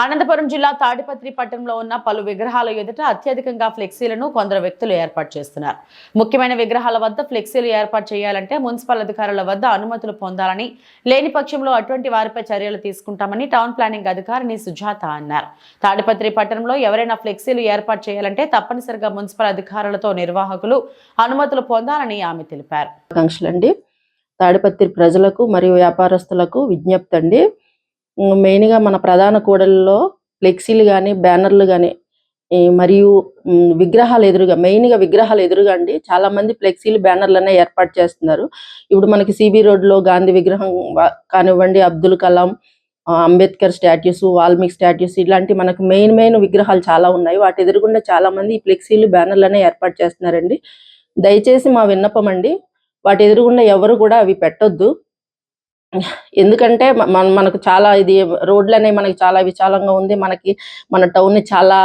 అనంతపురం జిల్లా తాడిపత్రి పట్టణంలో ఉన్న పలు విగ్రహాల ఎదుట అత్యధికంగా ఫ్లెక్సీలను కొందరు వ్యక్తులు ఏర్పాటు చేస్తున్నారు. ముఖ్యమైన విగ్రహాల వద్ద ఫ్లెక్సీలు ఏర్పాటు చేయాలంటే మున్సిపల్ అధికారుల వద్ద అనుమతులు పొందాలని లేని పక్షంలో అటువంటి వారిపై చర్యలు తీసుకుంటామని టౌన్ ప్లానింగ్ అధికారిని సుజాత అన్నారు. తాడిపత్రి పట్టణంలో ఎవరైనా ఫ్లెక్సీలు ఏర్పాటు చేయాలంటే తప్పనిసరిగా మున్సిపల్ అధికారులతో నిర్వాహకులు అనుమతులు పొందాలని ఆమె తెలిపారు. అండి తాడిపత్రి ప్రజలకు మరియు వ్యాపారస్తులకు విజ్ఞప్తి అండి. మెయిన్గా మన ప్రధాన కూడలిలో ఫ్లెక్సీలు కానీ బ్యానర్లు కానీ మరియు విగ్రహాలు ఎదురుగా మెయిన్గా విగ్రహాలు ఎదురుగా అండి చాలా మంది ఫ్లెక్సీలు బ్యానర్లనే ఏర్పాటు చేస్తున్నారు. ఇప్పుడు మనకి సిబి రోడ్లో గాంధీ విగ్రహం కానివ్వండి అబ్దుల్ కలాం అంబేద్కర్ స్టాట్యూస్ వాల్మీకి స్టాట్యూస్ ఇలాంటి మనకు మెయిన్ మెయిన్ విగ్రహాలు చాలా ఉన్నాయి. వాటి ఎదురుగుండా చాలా మంది ఈ ఫ్లెక్సీలు బ్యానర్లనే ఏర్పాటు చేస్తున్నారండి. దయచేసి మా విన్నపం అండి వాటి ఎదురుగుండా ఎవరు కూడా అవి పెట్టొద్దు. ఎందుకంటే మన మనకు చాలా ఇది రోడ్లు అనేవి మనకి చాలా విశాలంగా ఉంది. మనకి మన టౌన్ని చాలా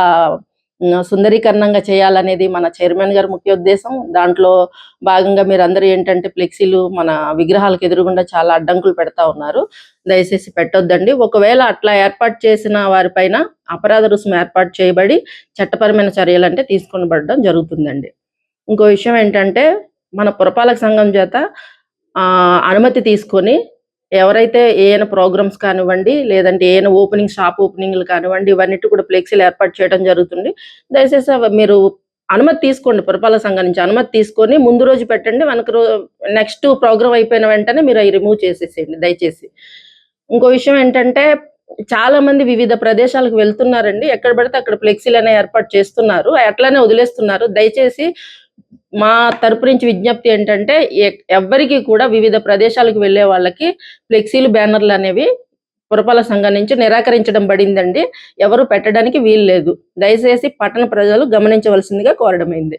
సుందరీకరణంగా చేయాలనేది మన చైర్మన్ గారి ముఖ్య ఉద్దేశం. దాంట్లో భాగంగా మీరు అందరూ ఏంటంటే ఫ్లెక్సీలు మన విగ్రహాలకు ఎదురుగుండా చాలా అడ్డంకులు పెడతా ఉన్నారు. దయచేసి పెట్టొద్దండి. ఒకవేళ అట్లా ఏర్పాటు చేసిన వారిపైన అపరాధ రుసుము ఏర్పాటు చేయబడి చట్టపరమైన చర్యలు అంటే తీసుకొనబడడం జరుగుతుందండి. ఇంకో విషయం ఏంటంటే మన పురపాలక సంఘం చేత అనుమతి తీసుకొని ఎవరైతే ఏమైనా ప్రోగ్రామ్స్ కానివ్వండి లేదంటే ఏమైనా ఓపెనింగ్ షాప్ ఓపెనింగ్లు కానివ్వండి ఇవన్నిటి కూడా ఫ్లెక్సీలు ఏర్పాటు చేయడం జరుగుతుంది. దయచేసి మీరు అనుమతి తీసుకోండి పురపాలక సంఘం నుంచి అనుమతి తీసుకొని ముందు రోజు పెట్టండి మనకు నెక్స్ట్ ప్రోగ్రామ్ అయిపోయిన వెంటనే మీరు అవి రిమూవ్ చేసేసేయండి దయచేసి. ఇంకో విషయం ఏంటంటే చాలా మంది వివిధ ప్రదేశాలకు వెళ్తున్నారండి ఎక్కడ పడితే అక్కడ ఫ్లెక్సీలు అనేవి ఏర్పాటు చేస్తున్నారు అట్లానే వదిలేస్తున్నారు. దయచేసి మా తరపు నుంచి విజ్ఞప్తి ఏంటంటే ఎవ్వరికి కూడా వివిధ ప్రదేశాలకు వెళ్ళే వాళ్ళకి ఫ్లెక్సీలు బ్యానర్లు అనేవి పురపాలక సంఘం నుంచి నిరాకరించడం పడిందండి. ఎవరు పెట్టడానికి వీలు లేదు. దయచేసి పట్టణ ప్రజలు గమనించవలసిందిగా కోరడమైంది.